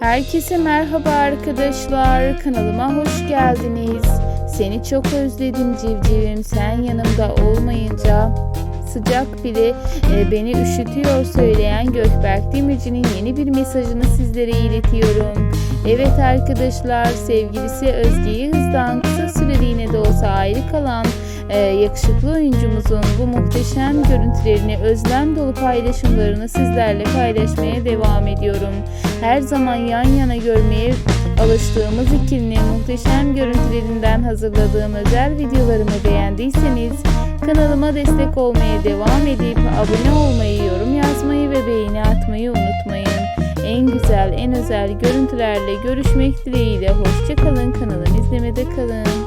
Herkese merhaba arkadaşlar. Kanalıma hoş geldiniz. Seni çok özledim civcivim. Sen yanımda olmayınca sıcak bile e, beni üşütüyor söyleyen Gökberk Demirci'nin yeni bir mesajını sizlere iletiyorum. Evet arkadaşlar sevgilisi Özge'yi hızdan kısa süreliğine de olsa ayrı kalan e, yakışıklı oyuncumuzun bu muhteşem görüntülerini özlem dolu paylaşımlarını sizlerle paylaşmaya devam ediyorum. Her zaman yan yana görmeye alıştığımız ikilinin muhteşem görüntülerinden hazırladığım özel videolarımı beğendiyseniz kanalıma destek olmaya devam edip abone olmayı, yorum yazmayı ve beğeni atmayı unutmayın. En güzel, en özel görüntülerle görüşmek dileğiyle hoşçakalın kanalımı izlemede kalın.